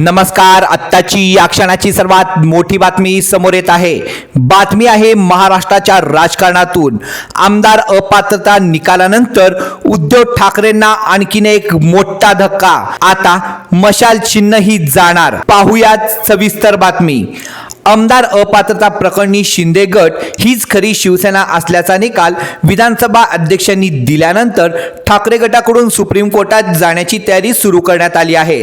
नमस्कार आत्ताची या क्षणाची सर्वात मोठी बातमी समोर येत आहे. बातमी आहे महाराष्ट्राच्या राजकारणातून. आमदार अपात्रता निकालानंतर उद्धव ठाकरेंना आणखीन एक मोठा धक्का. आता मशाल चिन्ह ही जाणार. पाहुयात सविस्तर बातमी. आमदार अपात्रता प्रकरणी शिंदे गट हीच खरी शिवसेना असल्याचा निकाल विधानसभा अध्यक्षांनी दिल्यानंतर ठाकरे गटाकडून सुप्रीम कोर्टात जाण्याची तयारी सुरू करण्यात आली आहे.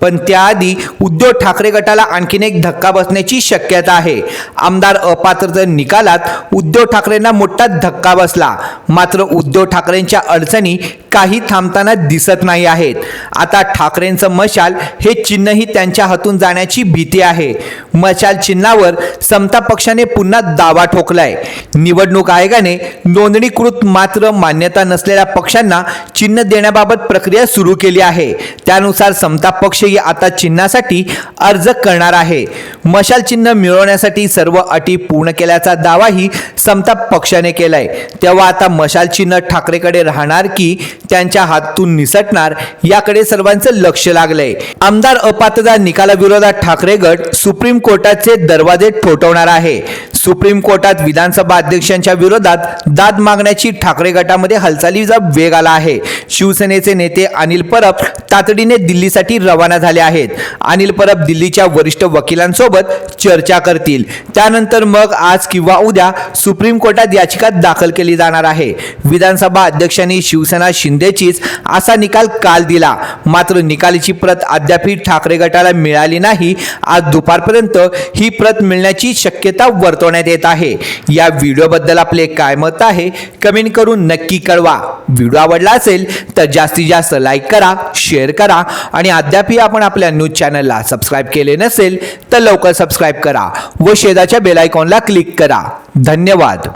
पण त्याआधी उद्धव ठाकरे गटाला आणखीन एक धक्का बसण्याची शक्यता आहे. आमदार अपात्रता निकालात उद्धव ठाकरेंना मोठा धक्का बसला. मात्र उद्धव ठाकरेंच्या अडचणी काही थांबताना दिसत नाही आहेत. आता ठाकरेंचं मशाल हे चिन्हही त्यांच्या हातून जाण्याची भीती आहे. मशाल चिन्हावर समता पक्षाने पुन्हा दावा ठोकलाय. निवडणूक आयोगाने नोंदणीकृत मात्र मान्यता नसलेल्या पक्षांना चिन्ह देण्याबाबत प्रक्रिया सुरू केली आहे. त्यानुसार समता पक्षही आता चिन्हासाठी अर्ज करणार आहे. मशाल चिन्ह मिळवण्यासाठी सर्व अटी पूर्ण केल्याचा दावाही समता पक्षाने केलाय. तेव्हा आता मशाल चिन्ह ठाकरेकडे राहणार की त्यांच्या हातून निसटणार याकडे सर्वांचं लक्ष लागलंय. आमदार अपात्रता निकालाविरोधात ठाकरे गट सुप्रीम कोर्टाचे दरवाजे ठोठवणार आहे. सुप्रीम कोर्टात विधानसभा अध्यक्षांच्या विरोधात दाद मागण्याची ठाकरे गटामध्ये हालचालीचा वेग आला आहे. शिवसेनेचे नेते अनिल परब तातडीने दिल्लीसाठी रवाना झाले आहेत. अनिल परब दिल्लीच्या वरिष्ठ वकिलांसोबत चर्चा करतील. त्यानंतर मग आज किंवा उद्या सुप्रीम कोर्टात याचिका दाखल केली जाणार आहे. विधानसभा अध्यक्षांनी शिवसेना शिंदेचीच असा निकाल काल दिला. मात्र निकालीची प्रत अद्यापही ठाकरे गटाला मिळाली नाही. आज दुपारपर्यंत ही प्रत मिळण्याची शक्यता पोहोचवण्यात येत आहे. या व्हिडिओबद्दल आपले काय मत आहे कमेंट करून नक्की कळवा. व्हिडिओ आवडला असेल तर जास्तीत जास्त लाईक करा शेअर करा आणि अद्यापही आपण आपल्या न्यूज चॅनलला सबस्क्राईब केले नसेल तर लवकर सबस्क्राईब करा व शेजाच्या बेलायकॉनला क्लिक करा. धन्यवाद.